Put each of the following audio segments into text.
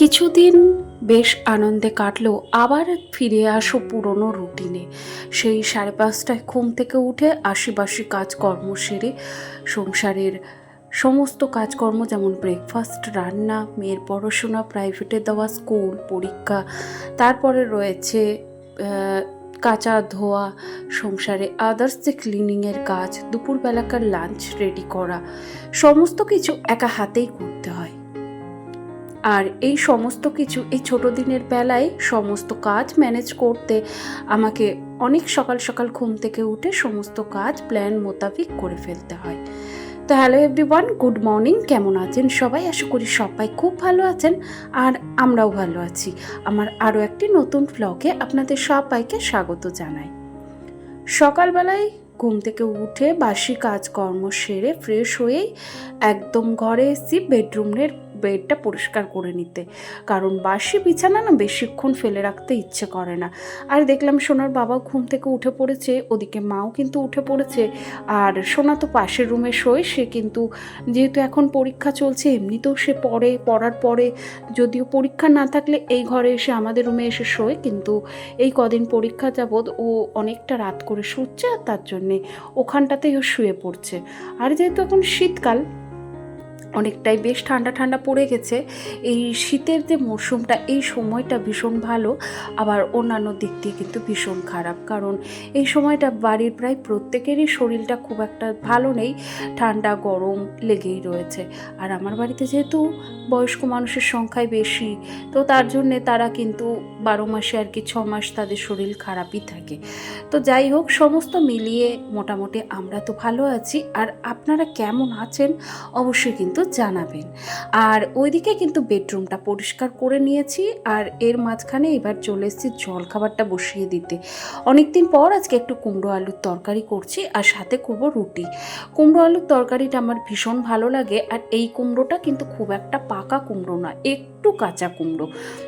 কিছুদিন বেশ আনন্দে কাটলো, আবার ফিরে আসো পুরনো রুটিনে। সেই সাড়ে পাঁচটায় ঘুম থেকে উঠে আশিবাসি কাজকর্ম সেরে সংসারের সমস্ত কাজকর্ম যেমন ব্রেকফাস্ট রান্না, মেয়ের পড়াশোনা প্রাইভেটে দেওয়া স্কুল পরীক্ষা, তারপরে রয়েছে কাচা ধোয়া, সংসারে আদার্স যে ক্লিনিংয়ের কাজ, দুপুরবেলাকার লাঞ্চ রেডি করা, সমস্ত কিছু একা হাতেই করতে আর এই সমস্ত কিছু এই ছোট দিনের বেলায় সমস্ত কাজ ম্যানেজ করতে আমাকে অনেক সকাল সকাল ঘুম থেকে উঠে সমস্ত কাজ প্ল্যান মোতাবিক করে ফেলতে হয়। তো হ্যালো এভরিওয়ান, গুড মর্নিং। কেমন আছেন সবাই? আশা করি সবাই খুব ভালো আছেন আর আমরাও ভালো আছি। আমার আরও একটি নতুন ব্লগে আপনাদের সবাইকে স্বাগত জানাই। সকালবেলায় ঘুম থেকে উঠে বাসি কাজকর্ম সেরে ফ্রেশ হয়েই একদম ঘরে এসেছি বেডরুমের বেডটা পরিষ্কার করে নিতে। কারণ বাসি বিছানা না বেশিক্ষণ ফেলে রাখতে ইচ্ছে করে না। আর দেখলাম সোনার বাবা ঘুম থেকে উঠে পড়েছে, ওদিকে মাও কিন্তু উঠে পড়েছে। আর সোনা তো পাশের রুমে শোয়, সে কিন্তু যেহেতু এখন পরীক্ষা চলছে, এমনিতেও সে পড়ে, পড়ার পরে যদিও পরীক্ষা না থাকলে এই ঘরে এসে আমাদের রুমে এসে শোয়, কিন্তু এই কদিন পরীক্ষা যাবৎ ও অনেকটা রাত করে শুচ্ছে আর তার জন্যে ওখানটাতেই ও শুয়ে পড়ছে। আর যেহেতু এখন শীতকাল অনেকটাই বেশ ঠান্ডা ঠান্ডা পড়ে গেছে। এই শীতের যে মরশুমটা, এই সময়টা ভীষণ ভালো। আবার অন্যান্য দিক দিয়ে কিন্তু ভীষণ খারাপ। কারণ এই সময়টা বাড়ির প্রায় প্রত্যেকেরই শরীরটা খুব একটা ভালো নেই। ঠান্ডা, গরম লেগেই রয়েছে। আর আমার বাড়িতে যেহেতু বয়স্ক মানুষের সংখ্যাই বেশি, তো তার জন্যে তারা কিন্তু বারো মাসে আর কি ছ মাস তাদের শরীর খারাপই থাকে। তো যাই হোক, সমস্ত মিলিয়ে মোটামুটি আমরা তো ভালো আছি। আর আপনারা কেমন আছেন? অবশ্যই কিন্তু জানাবেন। আর ওইদিকে কিন্তু বেডরুমটা পরিষ্কার করে নিয়েছি আর এর মাঝখানে এবার চলে এসেছি জল খাবারটা বসিয়ে দিতে। অনেক দিন পর আজকে একটু কুমড়ো আলুর তরকারি করছি আর সাথে করব রুটি। কুমড়ো আলুর তরকারিটা আমার ভীষণ ভালো লাগে আর এই কুমড়োটা কিন্তু খুব একটা পাকা কুমড়ো না, একটু কাঁচা কুমড়ো।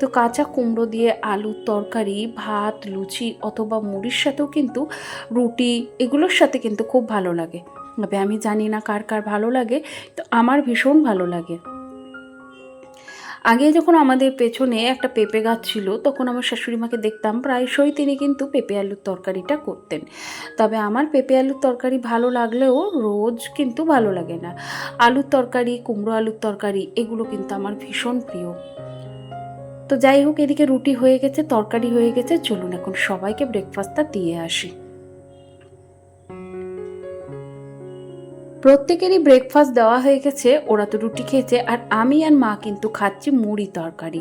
তো কাঁচা কুমড়ো দিয়ে আলুর তরকারি, ভাত, লুচি অথবা মুড়ির সাথেও কিন্তু রুটি এগুলোর সাথে কিন্তু খুব ভালো লাগে। তবে আমি জানি না কার কার ভালো লাগে, তো আমার ভীষণ ভালো লাগে। আগে যখন আমাদের পেছনে একটা পেঁপে গাছ ছিল, তখন আমার শাশুড়ি মাকে দেখতাম, প্রায়শই তিনি কিন্তু পেঁপে আলুর তরকারিটা করতেন। তবে আমার পেঁপে আলুর তরকারি ভালো লাগলেও রোজ কিন্তু ভালো লাগে না। আলুর তরকারি, কুমড়ো আলুর তরকারি, এগুলো কিন্তু আমার ভীষণ প্রিয়। তো যাই হোক, এদিকে রুটি হয়ে গেছে, তরকারি হয়ে গেছে, চলুন এখন সবাইকে ব্রেকফাস্টটা দিয়ে আসি। প্রত্যেকেরই ব্রেকফাস্ট দেওয়া হয়ে গেছে, ওরা তো রুটি খেয়েছে, আর আমি আর মা কিন্তু খাচ্ছি মুড়ি তরকারি।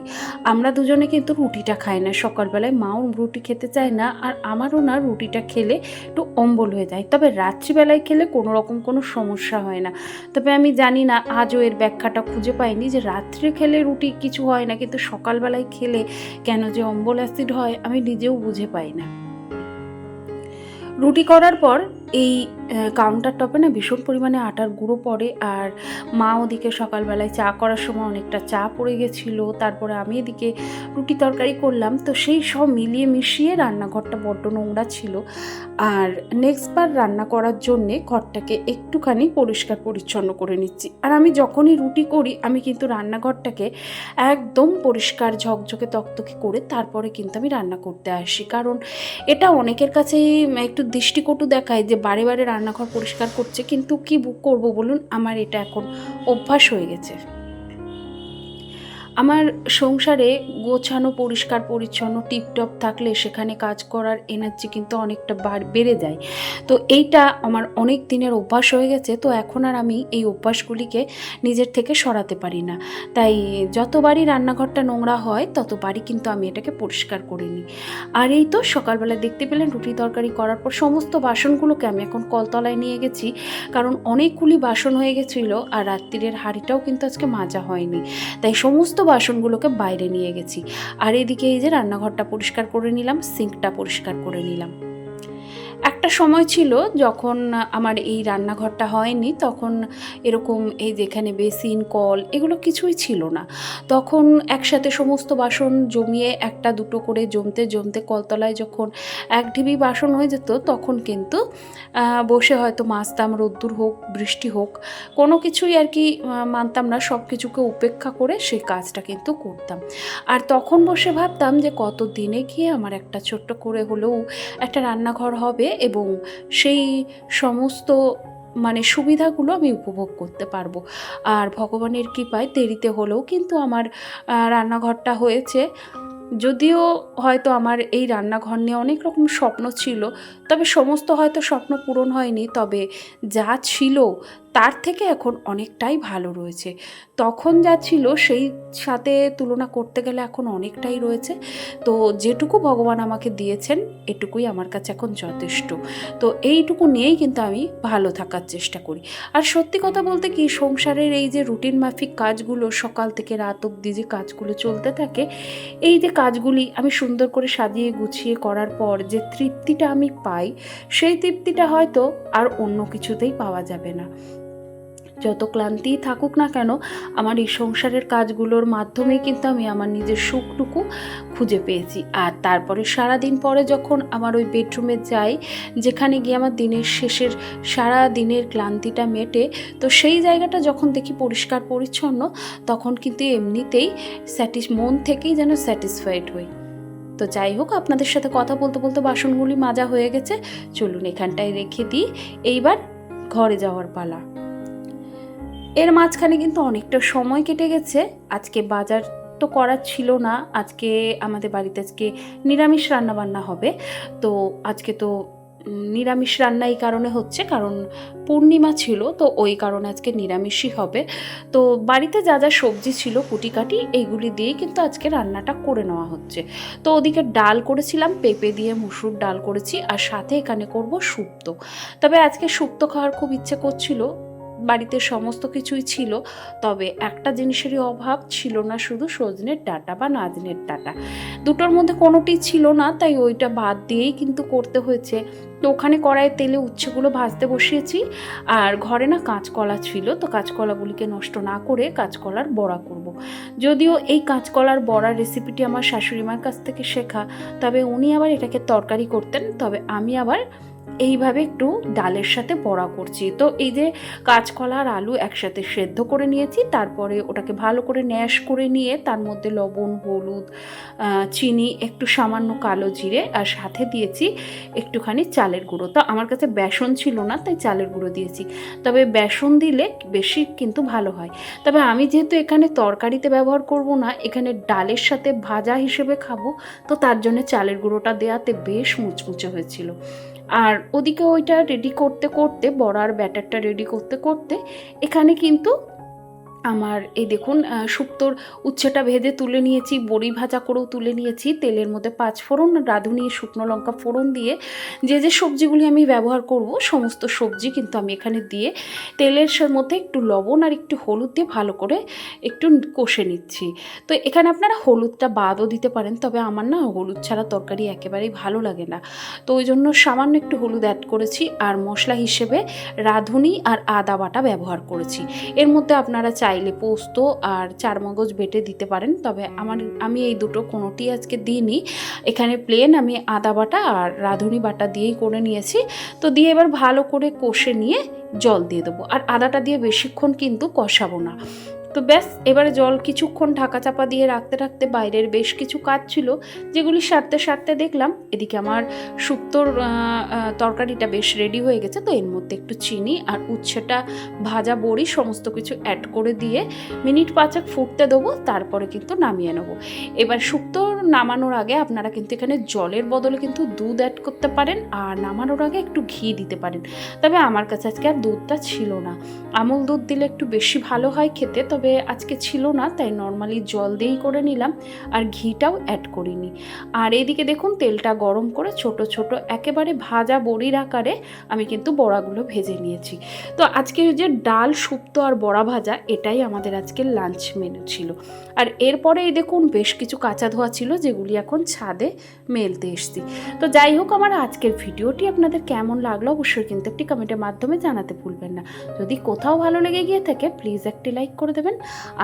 আমরা দুজনে কিন্তু রুটিটা খাই না, সকালবেলায় মাও রুটি খেতে চায় না, আর আমারও না রুটিটা খেলে একটু অম্বল হয়ে যায়। তবে রাত্রিবেলায় খেলে কোনো রকম কোনো সমস্যা হয় না। তবে আমি জানি না, আজও এর ব্যাখ্যাটা খুঁজে পাইনি যে রাত্রে খেলে রুটি কিছু হয় না, কিন্তু সকালবেলায় খেলে কেন যে অম্বল অ্যাসিড হয়, আমি নিজেও বুঝে পাই না। রুটি করার পর এই কাউন্টার টপে না ভীষণ পরিমাণে আটার গুঁড়ো পড়ে আর মা ওদিকে সকালবেলায় চা করার সময় অনেকটা চা পড়ে গেছিল। তারপরে আমি এদিকে রুটি তরকারি করলাম। তো সেই সব মিলিয়ে মিশিয়ে রান্নাঘরটা বড্ড নোংরা ছিল। আর নেক্সট বার রান্না করার জন্যে ঘরটাকে একটুখানি পরিষ্কার পরিচ্ছন্ন করে নিচ্ছি। আর আমি যখনই রুটি করি, আমি কিন্তু রান্নাঘরটাকে একদম পরিষ্কার ঝকঝকে তকতকে করে তারপরে কিন্তু আমি রান্না করতে আসি। কারণ এটা অনেকের কাছেই একটু দৃষ্টিকটু দেখায় যে বারে বারে রান্নাঘর পরিষ্কার করছে, কিন্তু কি বুক করব বলুন? আমার এটা এখন অভ্যাস হয়ে গেছে। আমার সংসারে গোছানো, পরিষ্কার, পরিচ্ছন্ন, টিপটপ থাকলে সেখানে কাজ করার এনার্জি কিন্তু অনেকটা বেড়ে যায়। তো এইটা আমার অনেক দিনের অভ্যাস হয়ে গেছে, তো এখন আর আমি এই অভ্যাসগুলিকে নিজের থেকে সরাতে পারি না। তাই যতবারই রান্নাঘরটা নোংরা হয়, ততবারই কিন্তু আমি এটাকে পরিষ্কার করে নিই। আর এই তো সকালবেলা দেখতে পেলেন রুটি তরকারি করার পর সমস্ত বাসনগুলোকে আমি এখন কলতলায় নিয়ে গেছি, কারণ অনেকগুলি বাসন হয়ে গেছিল আর রাত্রিরের হাঁড়িটাও কিন্তু আজকে মাজা হয়নি। তাই সমস্ত বাসনগুলোকে বাইরে নিয়ে গেছি। আর এদিকে এই যে রান্নাঘরটা পরিষ্কার করে নিলাম, সিঙ্কটা পরিষ্কার করে নিলাম। একটা সময় ছিল যখন আমার এই রান্নাঘরটা হয়নি, তখন এরকম এই যেখানে বেসিন, কল এগুলো কিছুই ছিল না। তখন একসাথে সমস্ত বাসন জমিয়ে একটা দুটো করে জমতে জমতে কলতলায় যখন এক ঢিবি বাসন হয়ে যেত, তখন কিন্তু বসে হয়তো মাছতাম রোদ্দুর হোক, বৃষ্টি হোক, কোনো কিছুই আর কি মানতাম না। সব কিছুকে উপেক্ষা করে সেই কাজটা কিন্তু করতাম। আর তখন বসে ভাবতাম যে কত দিনে গিয়ে আমার একটা ছোট্ট করে হলেও একটা রান্নাঘর হবে এবং সেই সমস্ত মানে সুবিধাগুলো আমি উপভোগ করতে পারব। আর ভগবানের কৃপায় দেরিতে হলেও কিন্তু আমার রান্নাঘরটা হয়েছে। যদিও হয়তো আমার এই রান্নাঘর নিয়ে অনেক রকম স্বপ্ন ছিল, তবে সমস্ত হয়তো স্বপ্ন পূরণ হয়নি। তবে যা ছিল তার থেকে এখন অনেকটাই ভালো রয়েছে। তখন যা ছিল সেই সাথে তুলনা করতে গেলে এখন অনেকটাই রয়েছে। তো যেটুকু ভগবান আমাকে দিয়েছেন, এটুকুই আমার কাছে এখন যথেষ্ট। তো এইটুকু নিয়েই কিন্তু আমি ভালো থাকার চেষ্টা করি। আর সত্যি কথা বলতে কি, সংসারের এই যে রুটিন মাফিক কাজগুলো, সকাল থেকে রাত অব্দি যে কাজগুলো চলতে থাকে, এই যে কাজগুলি আমি সুন্দর করে সাজিয়ে গুছিয়ে করার পর যে তৃপ্তিটা আমি পাই, সেই তৃপ্তিটা হয়তো আর অন্য কিছুতেই পাওয়া যাবে না। যত ক্লান্তিই থাকুক না কেন, আমার এই সংসারের কাজগুলোর মাধ্যমেই কিন্তু আমি আমার নিজের সুখটুকু খুঁজে পেয়েছি। আর তারপরে সারা দিন পরে যখন আমার ওই বেডরুমে যাই, যেখানে গিয়ে আমার দিনের শেষের সারা দিনের ক্লান্তিটা মেটে, তো সেই জায়গাটা যখন দেখি পরিষ্কার পরিচ্ছন্ন, তখন কিন্তু এমনিতেই স্যাটিস মন থেকেই যেন স্যাটিসফাইড হই। তো যাই হোক, আপনাদের সাথে কথা বলতে বলতে বাসনগুলি মাজা হয়ে গেছে। চলুন এখানটায় রেখে দিই। এইবার ঘরে যাওয়ার পালা। এর মাঝখানে কিন্তু অনেকটা সময় কেটে গেছে। আজকে বাজার তো করার ছিল না। আজকে আমাদের বাড়িতে আজকে নিরামিষ রান্না বান্না হবে। তো আজকে তো নিরামিষ রান্না এই কারণে হচ্ছে, কারণ পূর্ণিমা ছিল, তো ওই কারণে আজকে নিরামিষই হবে। তো বাড়িতে যা যা সবজি ছিল, কুটিকাটি, এইগুলি দিয়েই কিন্তু আজকে রান্নাটা করে নেওয়া হচ্ছে। তো ওদিকে ডাল করেছিলাম, পেঁপে দিয়ে মুসুর ডাল করেছি, আর সাথে এখানে করব শুক্তো। তবে আজকে শুক্তো খাওয়ার খুব ইচ্ছে করছিল বাড়িতে সমস্ত কিছুই ছিল, তবে একটা জিনিসেরই অভাব ছিল না শুধু সজনের ডাটা বা নাজনের ডাটা দুটোর মধ্যে কোনোটি ছিল না, তাই ওইটা বাদ দিয়েই কিন্তু করতে হয়েছে তো ওখানে কড়াইয়ে তেলে উচ্ছেগুলো ভাজতে বসিয়েছি, আর ঘরে না কাঁচকলা ছিল, তো কাঁচকলাগুলিকে নষ্ট না করে কাঁচকলার বড়া করব। যদিও এই কাঁচকলার বড়ার রেসিপিটি আমার শাশুড়ি মার কাছ থেকে শেখা, তবে উনি আবার এটাকে তরকারি করতেন, তবে আমি আবার এইভাবে একটু ডালের সাথে বড়া করছি। তো এই যে কাঁচকলা আর আলু একসাথে সেদ্ধ করে নিয়েছি, তারপরে ওটাকে ভালো করে ন্যাশ করে নিয়ে তার মধ্যে লবণ, হলুদ চিনি, একটু সামান্য কালো জিরে আর সাথে দিয়েছি একটুখানি চালের গুঁড়ো। তো আমার কাছে বেসন ছিল না, তাই চালের গুঁড়ো দিয়েছি। তবে বেসন দিলে বেশি কিন্তু ভালো হয়। তবে আমি যেহেতু এখানে তরকারিতে ব্যবহার করব না, এখানে ডালের সাথে ভাজা হিসেবে খাব, তো তার জন্য চালের গুঁড়োটা দেওয়াতে বেশ মুচমুচে হয়েছিল। আর ওদিকে ওইটা রেডি করতে করতে বড়ার ব্যাটারটা রেডি করতে করতে এখানে কিন্তু আমার, এই দেখুন শুক্তোর উচ্ছেটা ভেজে তুলে নিয়েছি, বড়ি ভাজা করেও তুলে নিয়েছি, তেলের মধ্যে পাঁচ ফোড়ন, রাঁধুনি শুকনো লঙ্কা ফোড়ন দিয়ে যে যে সবজিগুলি আমি ব্যবহার করব, সমস্ত সবজি কিন্তু আমি এখানে দিয়ে তেলের মধ্যে একটু লবণ আর একটু হলুদ দিয়ে ভালো করে একটু কষে নিচ্ছি। তো এখানে আপনারা হলুদটা বাদও দিতে পারেন, তবে আমার না হলুদ ছাড়া তরকারি একেবারেই ভালো লাগে না। তো ওই জন্য সামান্য একটু হলুদ অ্যাড করেছি, আর মশলা হিসেবে রাঁধুনি আর আদা বাটা ব্যবহার করেছি। এর মধ্যে আপনারা চাইলে পোস্ত আর চারমগজ বেটে দিতে পারেন। তবে আমার, আমি এই দুটো কোনোটি আজকে দিইনি। এখানে প্লেন আমি আদা বাটা আর রাঁধুনি বাটা দিয়েই করে নিয়েছি। তো দিয়ে এবার ভালো করে কষে নিয়ে জল দিয়ে দেবো। আর আদাটা দিয়ে বেশিক্ষণ কিন্তু কষাবো না। তো ব্যাস, এবারে জল কিছুক্ষণ ঢাকা চাপা দিয়ে রাখতে রাখতে বাইরের বেশ কিছু কাজ ছিল, যেগুলি সারতে সারতে দেখলাম। এদিকে আমার শুক্তোর তরকারিটা বেশ রেডি হয়ে গেছে, তো এর মধ্যে একটু চিনি আর উচ্ছেটা ভাজা বড়ি সমস্ত কিছু অ্যাড করে দিয়ে মিনিট পাঁচেক ফুটতে দেবো, তারপরে কিন্তু নামিয়ে নেব। এবার শুক্তো নামানোর আগে আপনারা কিন্তু এখানে জলের বদলে কিন্তু দুধ অ্যাড করতে পারেন আর নামানোর আগে একটু ঘি দিতে পারেন। তবে আমার কাছে আজকে আর দুধটা ছিল না। আমুল দুধ দিলে একটু বেশি ভালো হয় খেতে, তবে আজকে ছিল না, তাই নর্মালি জল দিয়েই করে নিলাম আর ঘিটাও অ্যাড করিনি। আর এদিকে দেখুন, তেলটা গরম করে ছোট ছোট একেবারে ভাজা বড়ির আকারে আমি কিন্তু বড়াগুলো ভেজে নিয়েছি। তো আজকে যে ডাল শুক্তো আর বড়া ভাজা, এটাই আমাদের আজকের লাঞ্চ মেনু ছিল। আর এরপরে এই দেখুন, বেশ কিছু কাঁচা ধোয়া ছিল ছিল যেগুলি এখন ছাদে মেলতে এসছি। তো যাই হোক, আমার আজকের ভিডিওটি আপনাদের কেমন লাগল অবশ্যই কিন্তু একটি কমেন্টের মাধ্যমে জানাতে ভুলবেন না। যদি কোথাও ভালো লেগে গিয়ে থাকে প্লিজ একটি লাইক করে দেবেন।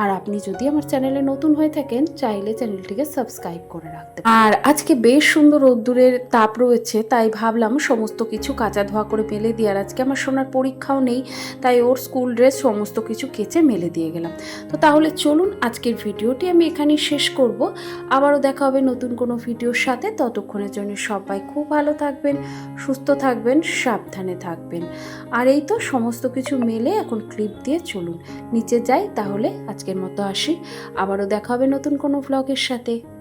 আর আপনি যদি আমার চ্যানেলে নতুন হয়ে থাকেন, চাইলে চ্যানেলটিকে সাবস্ক্রাইব করে রাখতে আর আজকে বেশ সুন্দর রোদ্দুরের তাপ রয়েছে, তাই ভাবলাম সমস্ত কিছু কাঁচা ধোয়া করে মেলে দিয়ে, আর আজকে আমার সোনার পরীক্ষাও নেই, তাই ওর স্কুল ড্রেস সমস্ত কিছু কেচে মেলে দিয়ে গেলাম। তো তাহলে চলুন, আজকের ভিডিওটি আমি এখানেই শেষ করব। আবারও দেখা হবে নতুন কোনো ভিডিওর সাথে। ততক্ষণের জন্য সবাই খুব ভালো থাকবেন, সুস্থ থাকবেন, সাবধানে থাকবেন। আর এই তো সমস্ত কিছু মেলে এখন ক্লিপ দিয়ে চলুন। নিচে যাই তাহলে আজকের মতো আসি। আবারও দেখা হবে নতুন কোনো ব্লগের সাথে।